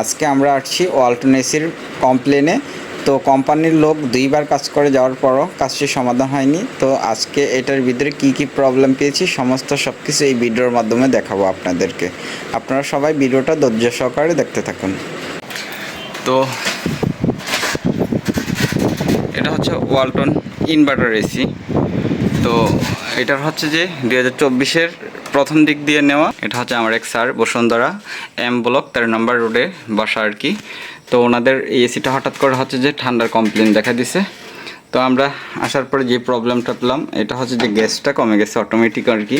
আজকে আমরা আসছি ওয়ালটন এসির কমপ্লেনে তো কোম্পানির লোক দুইবার কাজ করে যাওয়ার পরও কাজটি সমাধান হয়নি। তো আজকে এটার ভিতরে কি কি প্রবলেম পেয়েছি, সমস্ত সব কিছু এই ভিডিওর মাধ্যমে দেখাবো আপনাদেরকে। আপনারা সবাই ভিডিওটা ধৈর্য সহকারে দেখতে থাকুন। তো এটা হচ্ছে ওয়ালটন ইনভার্টার এসি। তো এটার হচ্ছে যে দুই হাজার চব্বিশের প্রথম দিক দিয়ে নেওয়া, এটা হচ্ছে আমার এক স্যার, বসুন্ধরা, এম ব্লক, তেরো নম্বর রোডে বাসা আর কি। তো ওনাদের এসিটা হঠাৎ করে হচ্ছে যে ঠান্ডার কমপ্লেন দেখা দিছে। তো আমরা আসার পরে যে প্রবলেমটা পেলাম, এটা হচ্ছে যে গ্যাসটা কমে গেছে অটোমেটিক আর কি।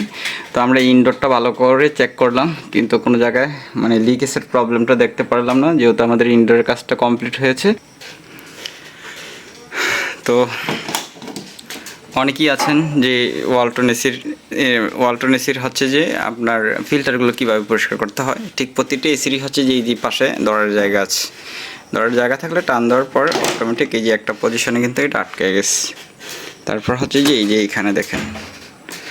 তো আমরা ইনডোরটা ভালো করে চেক করলাম, কিন্তু কোনো জায়গায় মানে লিকেজের প্রবলেমটা দেখতে পারলাম না, যেহেতু আমাদের ইনডোরের কাজটা কমপ্লিট হয়েছে। তো অনেকেই আছেন যে ওয়ালটন এসির ওয়ালটন এসির হচ্ছে যে আপনার ফিল্টারগুলো কীভাবে পরিষ্কার করতে হয়? ঠিক প্রতিটি এসিরই হচ্ছে যে এই যে পাশে ধরার জায়গা আছে। ধরার জায়গা থাকলে টান দেওয়ার পর অটোমেটিক এই যে একটা পজিশনে কিন্তু এটা আটকে গেছে। তারপর হচ্ছে যে এই যে এইখানে দেখেন।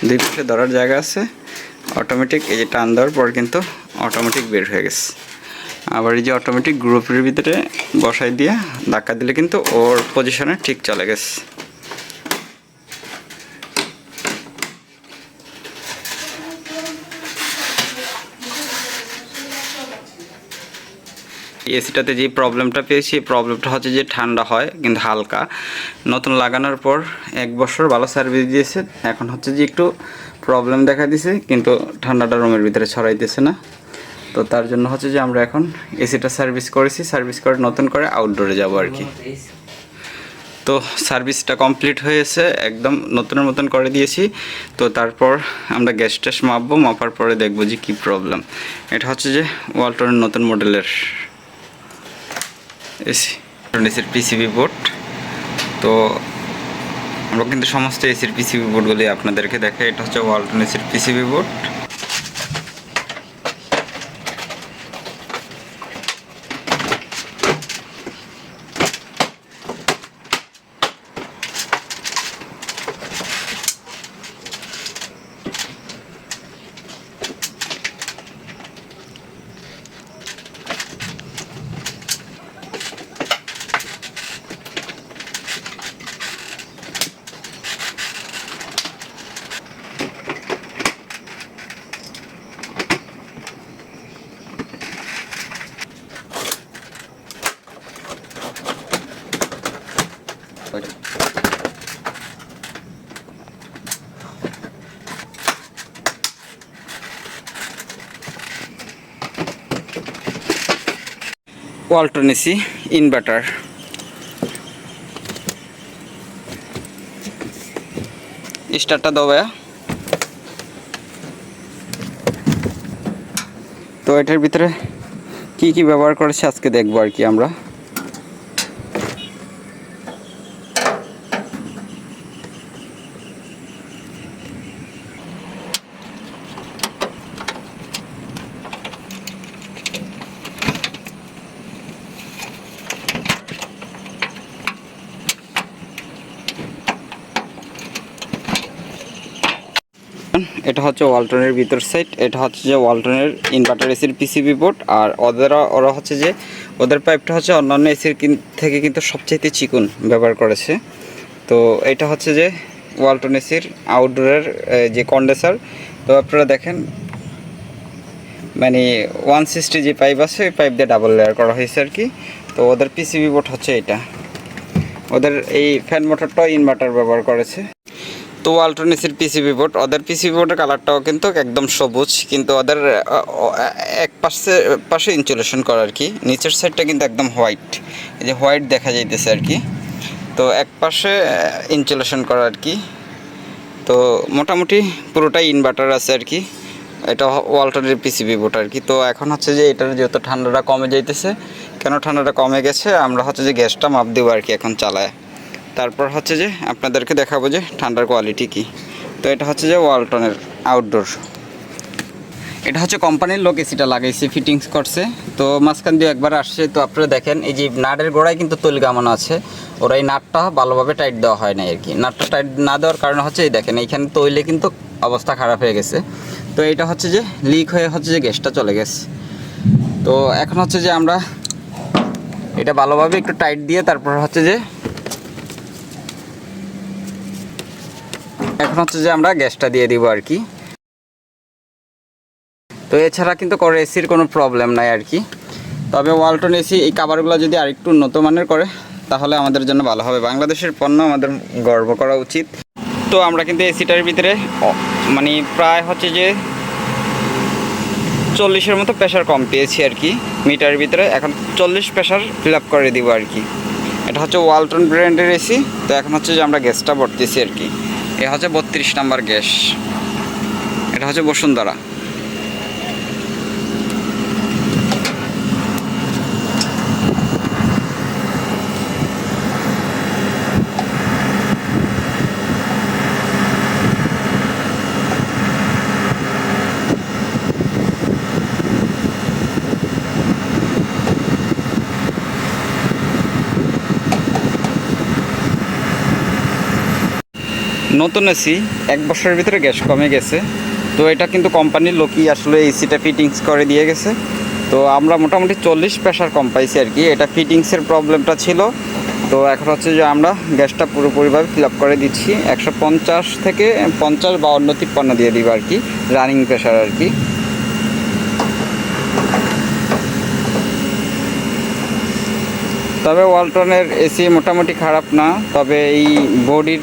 দুই পাশে ধরার জায়গা আছে অটোমেটিক এই যে টান দেওয়ার পর কিন্তু অটোমেটিক বের হয়ে গেছে। আবার এই যে অটোমেটিক গ্রুপের ভিতরে বসাই দিয়ে ধাক্কা দিলে কিন্তু ওর পজিশনে ঠিক চলে গেছে। এসিটাতে যে প্রবলেমটা পেয়েছি, এই প্রবলেমটা হচ্ছে যে ঠান্ডা হয়, কিন্তু হালকা। নতুন লাগানোর পর এক বছর ভালো সার্ভিস দিয়েছে। এখন হচ্ছে যে একটু প্রবলেম দেখা দিছে, কিন্তু ঠান্ডাটা রুমের ভিতরে ছড়াইতেছে না। তো তার জন্য হচ্ছে যে আমরা এখন এসিটা সার্ভিস করেছি সার্ভিস করে নতুন করে আউটডোরে যাব আর কি। তো সার্ভিসটা কমপ্লিট হয়েছে, একদম নতুনের মতন করে দিয়েছি। তো তারপর আমরা গ্যাস ট্যাস মাপবো, মাপার পরে দেখব যে কী প্রবলেম এটা হচ্ছে যে ওয়ালটনের নতুন মডেলের এসি। এসির পিসিবি বোর্ড তো আমরা কিন্তু সমস্ত এসির পিসিবি বোর্ডগুলি আপনাদেরকে দেখে এটা হচ্ছে ওয়ালটন এসির PCB board Walton AC, inverter. স্টারটা দাও ভাইয়া। তো এটার ভিতরে কি কি ব্যবহার করেছে আজকে দেখব আর কি আমরা। এটা হচ্ছে ওয়ালটনের ভিতর সাইড এটা হচ্ছে যে ওয়ালটনের ইনভার্টার এসির পিসিবি বোর্ড আর ওদের, ওরা হচ্ছে যে ওদের পাইপটা হচ্ছে অন্যান্য এসির থেকে কিন্তু সবচাইতে চিকুন ব্যবহার করেছে। তো এটা হচ্ছে যে ওয়ালটন এসির আউটডোরের যে কন্ডেসার তো আপনারা দেখেন মানে ওয়ান সিক্সটি যে পাইপ আছে, ওই পাইপ দিয়ে ডাবল লেয়ার করা হয়েছে আর কি। তো ওদের পিসিবি বোর্ড হচ্ছে এটা। ওদের এই ফ্যান মোটরটাও ইনভার্টার ব্যবহার করেছে। তো ওয়ালটনিসের পিসিবি বোর্ড ওদের পিসিবি বোর্ডের কালারটাও কিন্তু একদম সবুজ, কিন্তু ওদের এক পাশে পাশে ইনসুলেশন করা আর কি। নিচের সাইডটা কিন্তু একদম হোয়াইট এই যে হোয়াইট দেখা যাইতেছে আর কি। তো এক পাশে ইনসুলেশন করা আর কি। তো মোটামুটি পুরোটাই ইনভার্টার আছে আর কি। এটা ওয়ালটনের পিসিবি বোর্ড আর কি। তো এখন হচ্ছে যে এটার যেহেতু ঠান্ডাটা কমে যাইতেছে, কেন ঠান্ডাটা কমে গেছে? আমরা হচ্ছে যে গ্যাসটা মাপ দেবো আর কি এখন চালায়। তারপর হচ্ছে যে আপনাদেরকে দেখাবো যে ঠান্ডার কোয়ালিটি কি। তো এটা হচ্ছে যে ওয়ালটনের আউটডোর এটা হচ্ছে কোম্পানির লোক এসিটা লাগাইছে ফিটিংস করছে। তো মাঝখান দিয়ে একবার আসছে, তো আপনারা দেখেন, এই যে নাটের গোড়ায় কিন্তু তৈল গামানো আছে। ওরা এই নাটটা ভালোভাবে টাইট দেওয়া হয় না আর কি। নাটটা টাইট না দেওয়ার কারণে হচ্ছে এই দেখেন, এইখানে তৈলে কিন্তু অবস্থা খারাপ হয়ে গেছে। তো এটা হচ্ছে যে লিক হয়ে হচ্ছে যে গ্যাসটা চলে গেছে। তো এখন হচ্ছে যে আমরা এটা ভালোভাবে একটু টাইট দিয়ে তারপর হচ্ছে যে এখন হচ্ছে যে আমরা গ্যাসটা দিয়ে দিব আর কি। তো এছাড়া কিন্তু করে এসির কোনো প্রবলেম নাই আর কি। তবে ওয়ালটন এসি এই কাভারগুলো যদি আরেকটু উন্নত মানের করে, তাহলে আমাদের জন্য ভালো হবে। বাংলাদেশের পণ্য আমাদের গর্ব করা উচিত। তো আমরা কিন্তু এসিটার ভিতরে মানে প্রায় হচ্ছে যে চল্লিশের মতো প্রেশার কম পেয়েছি আর কি, মিটারের ভিতরে। এখন চল্লিশ প্রেশার ফিল আপ করে দিব আর কি। এটা হচ্ছে ওয়ালটন ব্র্যান্ডের এসি তো এখন হচ্ছে যে আমরা গ্যাসটা ভরতেছি আর কি। এ হচ্ছে বত্রিশ নাম্বার গ্যাস। এটা হচ্ছে বসুন্ধরা। নতুন এসি, এক বছরের ভিতরে গ্যাস কমে গেছে। তো এটা কিন্তু কোম্পানির লোকই আসলে এসিটা ফিটিংস করে দিয়ে গেছে। তো আমরা মোটামুটি চল্লিশ প্রেশার কম পাইছি আর কি। এটা ফিটিংসের প্রবলেমটা ছিল। তো এখন হচ্ছে যে আমরা গ্যাসটা পুরোপুরিভাবে ফিল আপ করে দিচ্ছি। একশো পঞ্চাশ থেকে পঞ্চাশ বা অন্য তিপ্পান্ন দিয়ে দিব আর কি রানিং প্রেশার আর কি। তবে ওয়ালটনের এসি মোটামুটি খারাপ না। তবে এই বডির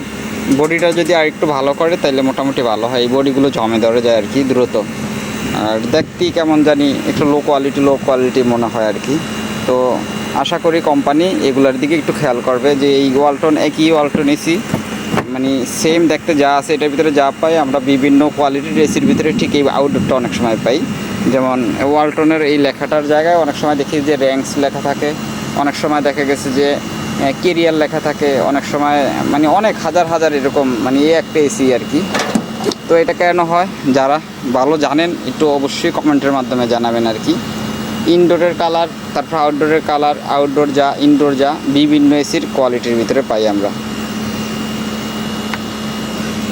বডিটা যদি আর একটু ভালো করে তাহলে মোটামুটি ভালো হয়। এই বডিগুলো জমে ধরে যায় আর কি, দ্রুত। আর দেখতেই কেমন জানি একটু লো কোয়ালিটি লো কোয়ালিটি মনে হয় আর কি। তো আশা করি কোম্পানি এগুলোর দিকে একটু খেয়াল করবে যে এই ওয়ালটন একই ওয়ালটন এসি মানে সেম দেখতে যা আছে, এটার ভিতরে যা পাই, আমরা বিভিন্ন কোয়ালিটির এসির ভিতরে ঠিক এই আউটডোরটা অনেক সময় পাই। যেমন ওয়ালটনের এই লেখাটার জায়গায় অনেক সময় দেখি যে র্যাঙ্কস লেখা থাকে। অনেক সময় দেখা গেছে যে কেরিয়ার লেখা থাকে অনেক সময় মানে অনেক হাজার হাজার এরকম মানে এই একটা এসি আর কি। তো এটা কেন হয়? যারা ভালো জানেন, একটু অবশ্যই কমেন্টের মাধ্যমে জানাবেন আর কি। ইনডোরের কালার তারপর আউটডোরের কালার আউটডোর যা ইনডোর যা, বিভিন্ন এসির কোয়ালিটির ভিতরে পাই আমরা।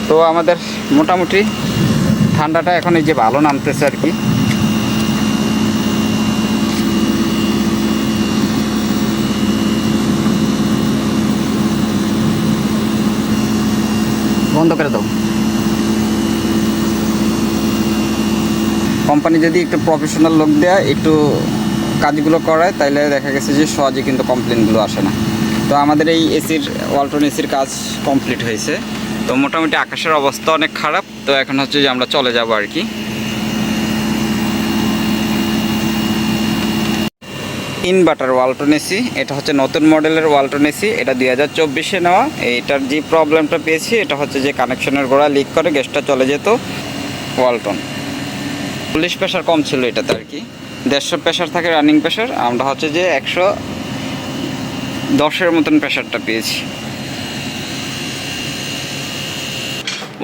তো আমাদের মোটামুটি ঠান্ডাটা এখন এই যে ভালো নামতেছে আর কি। বন্ধ করে দাও। কোম্পানি যদি একটু প্রফেশনাল লোক দেয়, একটু কাজগুলো করায় তাহলে দেখা গেছে যে সহজে কিন্তু কমপ্লেনগুলো আসে না। তো আমাদের এই এসির ওয়ালটন এসির কাজ কমপ্লিট হয়েছে। তো মোটামুটি আকাশের অবস্থা অনেক খারাপ। তো এখন হচ্ছে যে আমরা চলে যাব আর কি। ইনভার্টার ওয়ালটন এসি, এটা হচ্ছে নতুন মডেলের ওয়ালটন এসি, এটা দুই হাজার চব্বিশে নেওয়া। এইটার যে প্রবলেমটা পেয়েছি, এটা হচ্ছে যে কানেকশনের গোড়া লিক করে, গ্যাসটা চলে যেত ওয়ালটন। চল্লিশ প্রেশার কম ছিল এটাতে আর কি। দেড়শো প্রেশার থাকে রানিং প্রেশার, আমরা হচ্ছে যে একশো দশের মতন প্রেশারটা পেয়েছি।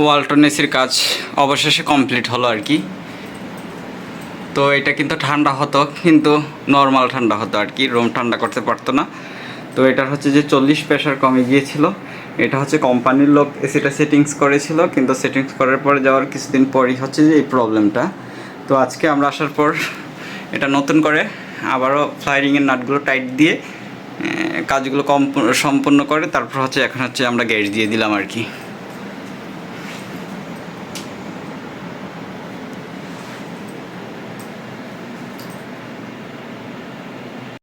ওয়ালটন এসির কাজ অবশেষে কমপ্লিট হলো আর কি। তো এটা কিন্তু ঠান্ডা হতো, কিন্তু নর্মাল ঠান্ডা হতো আর কি রুম ঠান্ডা করতে পারতো না। তো এটার হচ্ছে যে চল্লিশ প্রেশার কমে গিয়েছিল। এটা হচ্ছে কোম্পানির লোক এসিটা সেটিংস করেছিল, কিন্তু সেটিংস করার পরে যাওয়ার কিছুদিন পরই হচ্ছে যে এই প্রবলেমটা তো আজকে আমরা আসার পর এটা নতুন করে আবারও ফ্লাইরিংয়ের নাটগুলো টাইট দিয়ে কাজগুলো কম সম্পন্ন করে, তারপর হচ্ছে এখন হচ্ছে আমরা গ্যাস দিয়ে দিলাম আর কি।